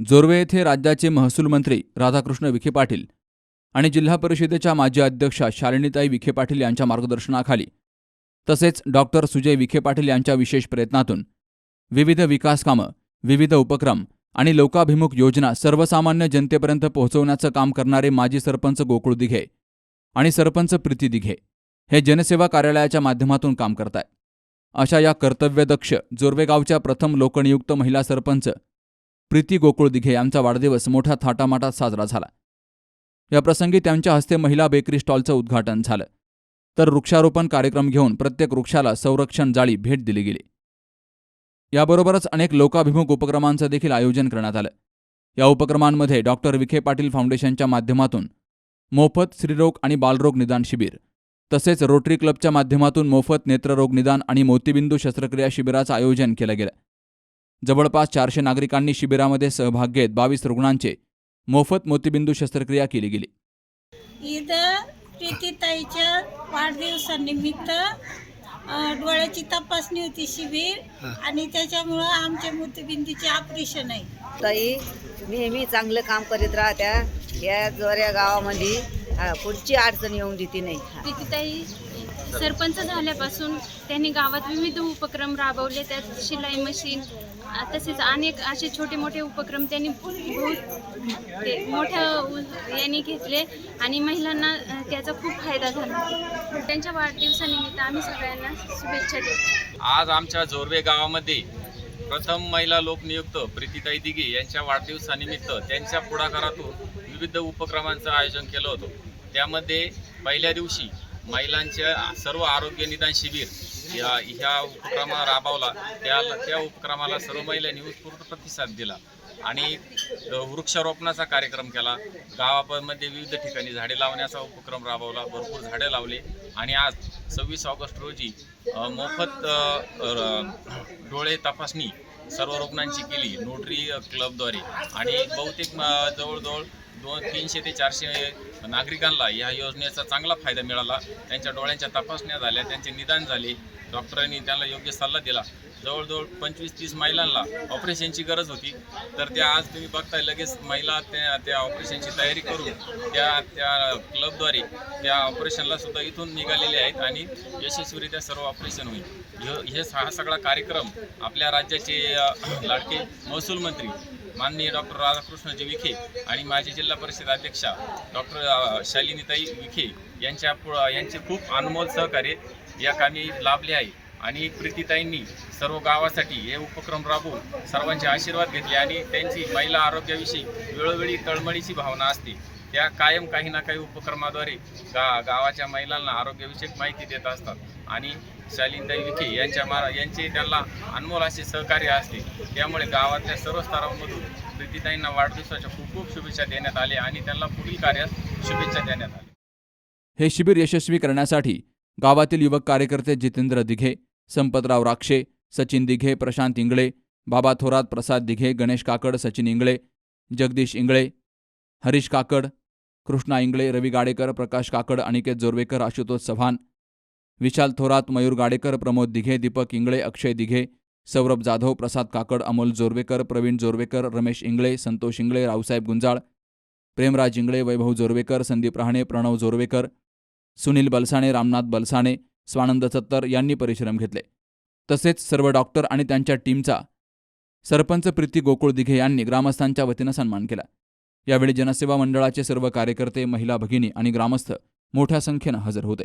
जोर्वे येथे राज्याचे महसूल मंत्री राधाकृष्ण विखे पाटील आणि जिल्हा परिषदेच्या माजी अध्यक्षा शालिनीताई विखे पाटील यांच्या मार्गदर्शनाखाली तसेच डॉक्टर सुजय विखे पाटील यांच्या विशेष प्रयत्नातून विविध विकास कामं विविध उपक्रम आणि लोकाभिमुख योजना सर्वसामान्य जनतेपर्यंत पोहोचवण्याचं काम करणारे माजी सरपंच गोकुळ दिघे आणि सरपंच प्रीती दिघे हे जनसेवा कार्यालयाच्या माध्यमातून काम करताय अशा या कर्तव्यदक्ष जोरवेगावच्या प्रथम लोकनियुक्त महिला सरपंच प्रीती गोकुळ दिघे यांचा वाढदिवस मोठ्या थाटामाटात साजरा झाला. या प्रसंगी त्यांच्या हस्ते महिला बेकरी स्टॉलचं उद्घाटन झालं. तर वृक्षारोपण कार्यक्रम घेऊन प्रत्येक वृक्षाला संरक्षण जाळी भेट दिली गेली. याबरोबरच अनेक लोकाभिमुख उपक्रमांचं देखील आयोजन करण्यात आलं. या उपक्रमांमध्ये डॉक्टर विखे पाटील फाउंडेशनच्या माध्यमातून मोफत स्त्रीरोग आणि बालरोग निदान शिबिर तसेच रोटरी क्लबच्या माध्यमातून मोफत नेत्ररोग निदान आणि मोतीबिंदू शस्त्रक्रिया शिबिराचं आयोजन केलं गेलं. जवळपास चारशे नागरिकांनी शिबिरामध्ये सहभाग घेत बावीस रुग्णांचे मोफत मोतीबिंदू शस्त्रक्रिया केली गेली. इथं प्रीतीताईच्या वाढदिवसानिमित्त डोळ्याची तपासणी होती शिबिर आणि त्याच्यामुळं आमच्या मोतीबिंदूचे ऑपरेशन आहे. ताई नेहमी चांगलं काम करीत राहत्या. या जोऱ्या गावामध्ये पुढची अडचण येऊन देते नाही. प्रीतीताई सरपंच झाल्यापासून त्यांनी गावात विविध उपक्रम राबवले त्यात शिलाई मशीन तसेच अनेक असे छोटे मोठे उपक्रम त्यांनी ते मोठ्या याने यांनी घेतले आणि महिलांना त्याचा खूप फायदा झाला. त्यांच्या वाढदिवसानिमित्त आम्ही सगळ्यांना शुभेच्छा देतो. आज आमच्या जोरवे गावामध्ये प्रथम महिला लोकनियुक्त प्रीतीताई दिघे यांच्या वाढदिवसानिमित्त त्यांच्या पुढाकारातून विविध उपक्रमांचं आयोजन केलं होतं. त्यामध्ये पहिल्या दिवशी महिलांच्या सर्व आरोग्य निदान शिबिर या ह्या उपक्रम राबवला. त्या त्या उपक्रमाला सर्व महिलांनी उत्स्फूर्त प्रतिसाद दिला आणि वृक्षारोपणाचा कार्यक्रम केला. गावामध्ये विविध ठिकाणी झाडे लावण्याचा उपक्रम राबवला. भरपूर झाडे लावले. आणि आज सव्वीस ऑगस्ट रोजी मोफत डोळे तपासणी सर्व रुग्णांची केली. नोटरी क्लबद्वारे. आणि बहुतेक जवळजवळ दोन तीनशे ते चारशे नागरिकांना या योजनेचा चांगला फायदा मिळाला. त्यांच्या डोळ्यांच्या तपासण्या झाल्या त्यांचे निदान झाले. डॉक्टरांनी त्यांना योग्य सल्ला दिला. जवळजवळ पंचवीस तीस महिलांना ऑपरेशनची गरज होती. तर त्या आज तुम्ही बघताय लगेच महिला त्या त्या ऑपरेशनची तयारी करून त्या त्या क्लबद्वारे त्या ऑपरेशनला सुद्धा इथून निघालेले आहेत आणि यशस्वीरित्या सर्व ऑपरेशन होईल. हे हा सगळा कार्यक्रम आपल्या राज्याचे लाडके महसूल मंत्री माननीय डॉक्टर राधाकृष्णजी विखे आणि माजी जिल्हा परिषद अध्यक्षा डॉक्टर शालिनीताई विखे यांच्या पु- यांचे खूप अनमोल सहकार्य या कामी लाभले आहे. आणि प्रीतीताईंनी सर्व गावासाठी हे उपक्रम राबवून सर्वांचे आशीर्वाद घेतले आणि त्यांची महिला आरोग्याविषयी वेळोवेळी तळमळीची भावना असते. त्या कायम काही ना काही उपक्रमाद्वारे गा गावाच्या महिलांना आरोग्यविषयक माहिती देत असतात. आणि शालिनताई विखे यांच्या मारा यांचे त्यांना अनमोल असे सहकार्य असते. त्यामुळे गावातल्या सर्व स्तरांमधून प्रीतीताईंना वाढदिवसाच्या खूप खूप शुभेच्छा देण्यात आल्या आणि त्यांना पुढील कार्यास शुभेच्छा देण्यात आल्या हे शिबिर यशस्वी करण्यासाठी गावातील युवक कार्यकर्ते जितेंद्र दिघे संपतराव राक्षे सचिन दिघे प्रशांत इंगळे बाबा थोरात प्रसाद दिघे गणेश काकड सचिन इंगळे जगदीश इंगळे हरीश काकड कृष्णा इंगळे रवी गाडेकर प्रकाश काकड अनिकेत जोरवेकर आशुतोष चव्हाण विशाल थोरात मयूर गाडेकर प्रमोद दिघे दीपक इंगळे अक्षय दिघे सौरभ जाधव प्रसाद काकड अमोल जोरवेकर प्रवीण जोरवेकर रमेश इंगळे संतोष इंगळे रावसाहेब गुंजाळ प्रेमराज इंगळे वैभव जोरवेकर संदीप रहाणे प्रणव जोरवेकर सुनील बलसाणे रामनाथ बलसाणे स्वानंद सत्तर यांनी परिश्रम घेतले. तसेच सर्व डॉक्टर आणि त्यांच्या टीमचा सरपंच प्रीती गोकुळ दिघे यांनी ग्रामस्थांच्या वतीनं सन्मान केला. यावेळी जनसेवा मंडळाचे सर्व कार्यकर्ते महिला भगिनी आणि ग्रामस्थ मोठ्या संख्येनं हजर होते.